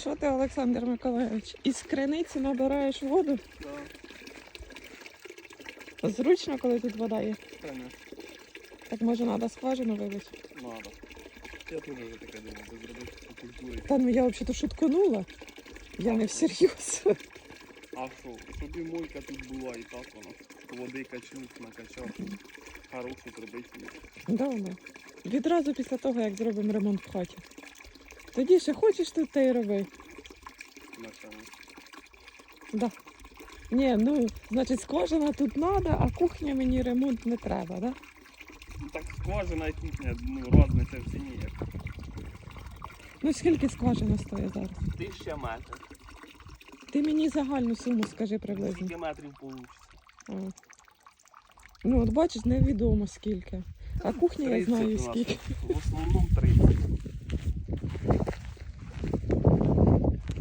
Що ти, Олександр Миколайович, із криниці набираєш воду? Да, Зручно, коли тут вода є. конечно, Так може треба скважину вибити? надо. Я теж вже таке думав, би зробити по культурі. Та ну я взагалі шутканула. Я не всерйоз. А що, щоб і мойка тут була, і так воно. Води качнуть, накачав. Хорошу зробити. Да, да. Відразу після того, як зробимо ремонт в хаті. Тоді ще хочеш тут та й роби. Да. Ні, ну, значить, скважина тут треба, а кухня мені ремонт не треба, да? Так скважина і кухня, ну, розниця в ціні є. Ну скільки скважина стоїть зараз? Тисяча метрів. Ти мені загальну суму скажи приблизно. Скільки метрів вийде? А. Ну, от бачиш, невідомо скільки. А кухня я знаю скільки. В основному 30.